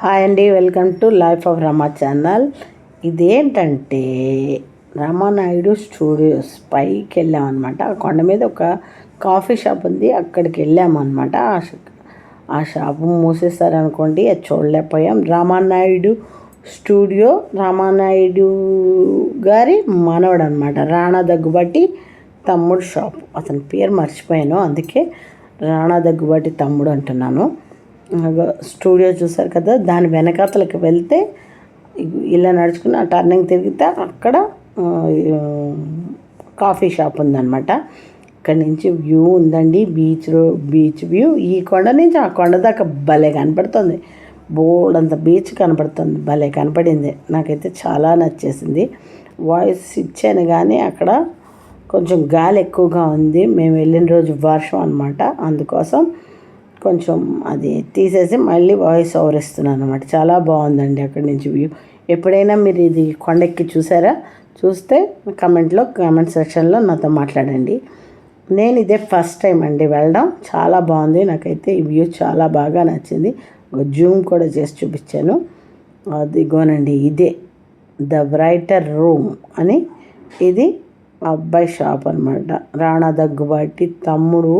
Hi అండి welcome to life of Rama channel. ఇదేంటంటే Ramanaidu studios పైకి వెళ్ళామన్నమాట. ఆ కొండ మీద ఒక కాఫీ షాప్ ఉంది అక్కడికి వెళ్ళామన్నమాట. ఆ ఆ షాపు మూసేస్తారనుకోండి అది చూడలేకపోయాం. రామానాయుడు స్టూడియో రామానాయుడు గారి మనవడు అనమాట రాణా దగ్గుబాటి తమ్ముడు షాప్. అతని పేరు మర్చిపోయాను అందుకే రాణా దగ్గుబాటి తమ్ముడు అంటున్నాను. స్టూడియో చూసారు కదా దాని వెనకాతలకి వెళ్తే ఇలా నడుచుకుని ఆ టర్నింగ్ తిరిగితే అక్కడ కాఫీ షాప్ ఉందన్నమాట. ఇక్కడ నుంచి వ్యూ ఉందండి బీచ్ రో బీచ్ వ్యూ. ఈ కొండ నుంచి ఆ కొండ దాకా భలే కనపడుతుంది. బోల్డ్ అంత బీచ్ కనపడుతుంది భలే కనపడింది. నాకైతే చాలా నచ్చేసింది. వాయిస్ ఇచ్చాను కానీ అక్కడ కొంచెం గాలి ఎక్కువగా ఉంది. మేము వెళ్ళిన రోజు వర్షం అనమాట అందుకోసం కొంచెం అది తీసేసి మళ్ళీ వాయిస్ ఓవర్ ఇస్తున్నాను అనమాట చాలా బాగుందండి అక్కడి నుంచి వ్యూ. ఎప్పుడైనా మీరు ఇది కొండెక్కి చూసారా? చూస్తే కమెంట్లో కామెంట్ సెక్షన్లో నాతో మాట్లాడండి. నేను ఇదే ఫస్ట్ టైం అండి వెళ్ళడం. చాలా బాగుంది. నాకైతే ఈ వ్యూ చాలా బాగా నచ్చింది. ఒక జూమ్ కూడా చేసి చూపించాను. అదిగోనండి ఇదే ద బ్రైటర్ రూమ్ అని ఇది అబ్బాయి షాప్ అనమాట రాణా దగ్గుబాటి తమ్ముడు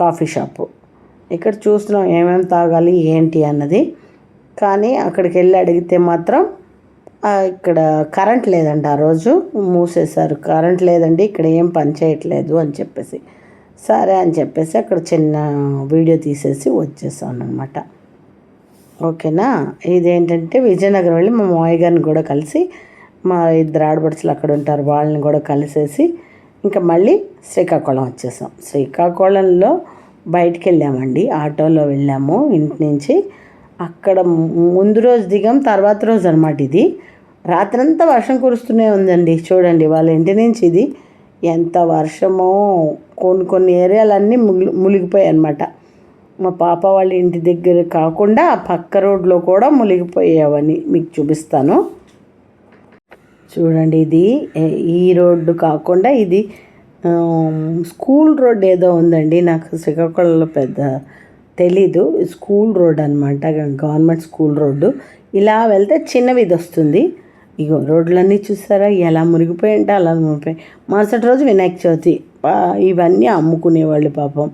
కాఫీ షాపు. ఇక్కడ చూస్తున్నాం ఏమేమి తాగాలి ఏంటి అన్నది. కానీ అక్కడికి వెళ్ళి అడిగితే మాత్రం ఇక్కడ కరెంట్ లేదండి ఆ రోజు. మూసేశారు. కరెంట్ లేదండి ఇక్కడ ఏం పని చేయట్లేదు అని చెప్పేసి. సరే అని చెప్పేసి అక్కడ చిన్న వీడియో తీసేసి వచ్చేసాను అనమాట ఓకేనా? ఇదేంటంటే విజయనగరం వెళ్ళి మా మావయ్య గారిని కూడా కలిసి మా ఇద్దరు ఆడబడుచులు అక్కడ ఉంటారు వాళ్ళని కూడా కలిసేసి ఇంకా మళ్ళీ శ్రీకాకుళం వచ్చేసాం. శ్రీకాకుళంలో బయటికి వెళ్ళామండి ఆటోలో వెళ్ళాము. ఇంటి నుంచి అక్కడ ముందు రోజు దిగాం తర్వాత రోజు అనమాట ఇది. రాత్రంతా వర్షం కురుస్తూనే ఉందండి. చూడండి వాళ్ళ ఇంటి నుంచి ఇది. ఎంత వర్షమో. కొన్ని కొన్ని ఏరియాలన్నీ ములి మునిగిపోయాయి అనమాట మా పాప వాళ్ళ ఇంటి దగ్గర కాకుండా పక్క రోడ్లో కూడా మునిగిపోయావని మీకు చూపిస్తాను. చూడండి ఇది. ఈ రోడ్డు కాకుండా ఇది స్కూల్ రోడ్ ఏదో ఉందండి నాకు శ్రీకాకుళంలో పెద్ద తెలీదు. స్కూల్ రోడ్ అనమాట గవర్నమెంట్ స్కూల్ రోడ్డు. ఇలా వెళ్తే చిన్న వీధి వస్తుంది. ఇగో రోడ్లన్నీ చూసారా ఎలా మురిగిపోయి ఉంటే అలా మురిగిపోయి. మరుసటి రోజు వినాయక చవితి. ఇవన్నీ అమ్ముకునేవాళ్ళు పాపం.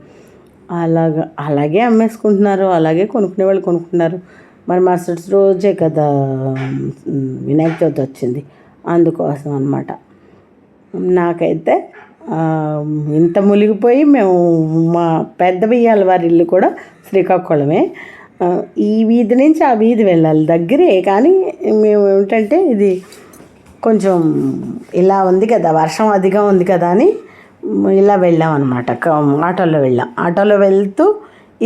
అలాగా అలాగే అమ్మేసుకుంటున్నారు అలాగే కొనుక్కునే వాళ్ళు కొనుక్కుంటున్నారు మరి మరుసటి రోజే కదా వినాయక చవితి వచ్చింది. అందుకోసం అనమాట నాకైతే ఇంత మునిగిపోయి మేము మా పెద్ద బియ్యాల వారి ఇల్లు కూడా శ్రీకాకుళమే. ఈ వీధి నుంచి ఆ వీధి వెళ్ళాలి. దగ్గరే కానీ మేము ఏమిటంటే ఇది కొంచెం ఇలా ఉంది కదా వర్షం అధిകം ఉంది కదా అని ఇలా వెళ్ళాం అనమాట ఆటోలో వెళ్ళాం. ఆటోలో వెళ్తూ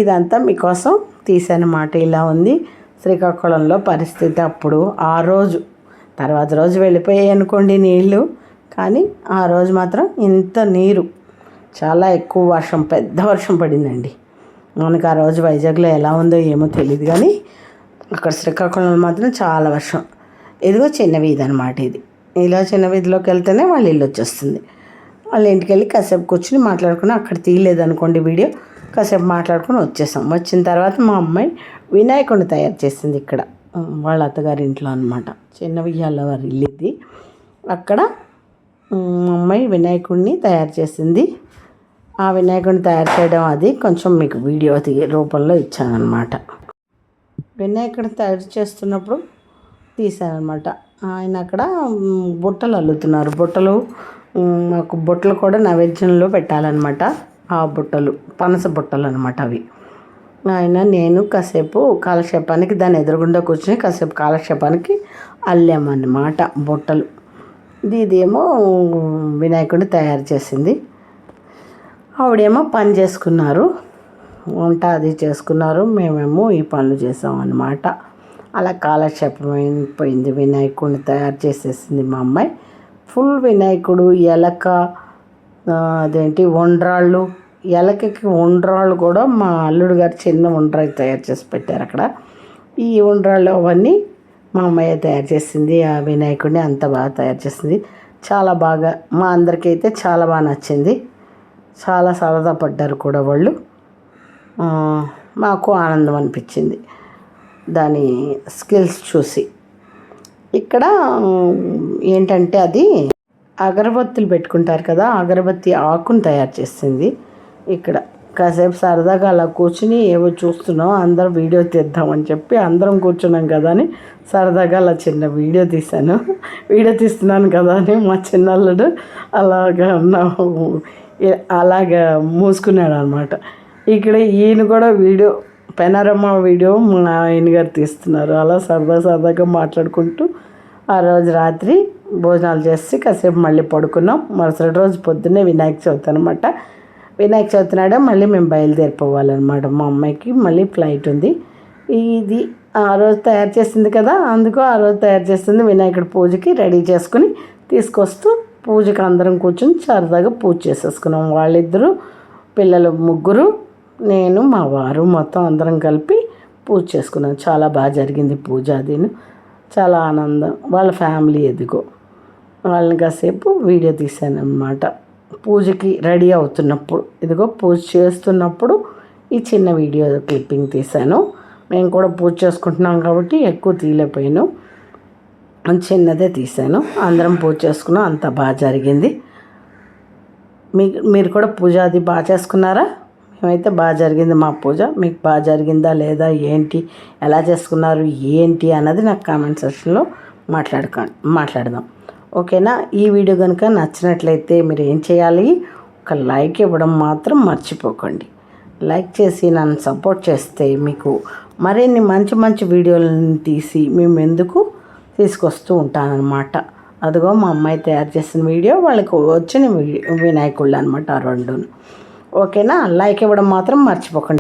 ఇదంతా మీకోసం తీసానమాట ఇలా ఉంది శ్రీకాకుళంలో పరిస్థితి అప్పుడు. ఆ రోజు తర్వాత రోజు వెళ్ళిపోయాయి అనుకోండి నీళ్ళు. కానీ ఆ రోజు మాత్రం ఇంత నీరు. చాలా ఎక్కువ వర్షం పెద్ద వర్షం పడిందండి. మనకు ఆ రోజు వైజాగ్లో ఎలా ఉందో ఏమో తెలియదు కానీ అక్కడ శ్రీకాకుళంలో మాత్రం చాలా వర్షం. ఇదిగో చిన్న వీధి అనమాట ఇది. ఇలా చిన్న వీధిలోకి వెళ్తేనే వాళ్ళ ఇల్లు వచ్చేస్తుంది. వాళ్ళ ఇంటికి వెళ్ళి కాసేపు కూర్చుని మాట్లాడుకుని అక్కడ తీయలేదనుకోండి వీడియో కాసేపు మాట్లాడుకుని వచ్చేసాం. వచ్చిన తర్వాత మా అమ్మాయి వినాయకుడిని తయారు చేసింది ఇక్కడ. వాళ్ళ అత్తగారి ఇంట్లో అనమాట చిన్న వియ్యాల వారి ఇల్లు ఇది. అక్కడ అమ్మాయి వినాయకుడిని తయారు చేసింది. ఆ వినాయకుడిని తయారు చేయడం అది కొంచెం మీకు వీడియో రూపంలో ఇచ్చానమాట వినాయకుడిని తయారు చేస్తున్నప్పుడు తీశానమాట ఆయన అక్కడ బుట్టలు అల్లుతున్నారు. బుట్టలు మాకు బుట్టలు కూడా నైవేద్యంలో పెట్టాలన్నమాట. ఆ బుట్టలు పనస బుట్టలు అనమాట అవి. ఆయన నేను కాసేపు కాలక్షేపానికి దాని ఎదురుగుండా కూర్చొని కాసేపు కాలక్షేపానికి అల్లామన్నమాట బుట్టలు. ఇది ఇదేమో వినాయకుడిని తయారు చేసింది. ఆవిడేమో పని చేసుకున్నారు. వంట అది చేసుకున్నారు. మేమేమో ఈ పనులు చేసాం అన్నమాట. అలా కాలక్షేపం పోయింది వినాయకుడిని తయారు చేసేసింది మా అమ్మాయి. ఫుల్ వినాయకుడు ఎలక అదేంటి ఉండ్రాళ్ళు. ఎలకకి ఉండ్రాళ్ళు కూడా మా అల్లుడు గారు చిన్న ఉండ్రాయి తయారు చేసి పెట్టారు అక్కడ. ఈ ఉండ్రాళ్ళు అవన్నీ మా అమ్మాయి తయారు చేసింది ఆ వినాయకుడిని అంత బాగా తయారు చేసింది. చాలా బాగా మా అందరికైతే చాలా బాగా నచ్చింది. చాలా సరదా పడ్డారు కూడా వాళ్ళు. మాకు ఆనందం అనిపించింది. దాని స్కిల్స్ చూసి. ఇక్కడ ఏంటంటే అది అగరబత్తులు పెట్టుకుంటారు కదా అగరబత్తి ఆకును తయారు చేసింది. ఇక్కడ కాసేపు సరదాగా అలా కూర్చుని ఏవో చూస్తున్నాం అందరం వీడియో తీద్దామని చెప్పి అందరం కూర్చున్నాం కదా అని సరదాగా అలా చిన్న వీడియో తీశాను. వీడియో తీస్తున్నాను కదా అని మా చిన్నల్లుడు అలాగా నా అలాగా మూసుకున్నాడు అనమాట ఇక్కడ ఈయన కూడా వీడియో పెనరమ్మ వీడియో మా ఆయన గారు తీస్తున్నారు. అలా సరదా సరదాగా మాట్లాడుకుంటూ ఆ రోజు రాత్రి భోజనాలు చేసి కాసేపు మళ్ళీ పడుకున్నాం. మరుసటి రోజు పొద్దున్నే వినాయక చవితి అనమాట వినాయక చవితి నాడే మళ్ళీ మేము బయలుదేరిపోవాలన్నమాట. మా అమ్మాయికి మళ్ళీ ఫ్లైట్ ఉంది. ఇది ఆ రోజు తయారు చేసింది కదా అందుకు ఆ రోజు తయారు చేసింది వినాయకుడి పూజకి రెడీ చేసుకుని తీసుకొస్తూ పూజకి అందరం కూర్చొని సరదాగా పూజ చేసేసుకున్నాం. వాళ్ళిద్దరూ పిల్లలు ముగ్గురు నేను మా వారు మొత్తం అందరం కలిపి పూజ చేసుకున్నాం. చాలా బాగా జరిగింది పూజ అదిను. చాలా ఆనందం. వాళ్ళ ఫ్యామిలీ ఎదుగు. వాళ్ళని కాసేపు వీడియో తీశాను అనమాట పూజకి రెడీ అవుతున్నప్పుడు ఇదిగో పూజ చేస్తున్నప్పుడు ఈ చిన్న వీడియో క్లిప్పింగ్ తీశాను. మేము కూడా పూజ చేసుకుంటున్నాం కాబట్టి ఎక్కువ తీయలేకపోయాను. చిన్నదే తీశాను. అందరం పూజ చేసుకున్నాం. అంత బాగా జరిగింది. మీ మీరు కూడా పూజ అది బాగా చేసుకున్నారా? మేమైతే బాగా జరిగింది మా పూజ. మీకు బాగా జరిగిందా లేదా? ఏంటి? ఎలా చేసుకున్నారు? ఏంటి? అన్నది నాకు కామెంట్ సెక్షన్లో మాట్లాడుకో మాట్లాడదాం. ఓకేనా? ఈ వీడియో కనుక నచ్చినట్లయితే మీరు ఏం చేయాలి? ఒక లైక్ ఇవ్వడం మాత్రం మర్చిపోకండి. లైక్ చేసి నన్ను సపోర్ట్ చేస్తే మీకు మరిన్ని మంచి మంచి వీడియోలను తీసి మేము ఎందుకు తీసుకొస్తూ ఉంటానన్నమాట. అదిగో మా అమ్మాయి తయారు చేసిన వీడియో వాళ్ళకి వచ్చిన వినాయకుళ్ళు అనమాట ఆ రెండు ఓకేనా? లైక్ ఇవ్వడం మాత్రం మర్చిపోకండి.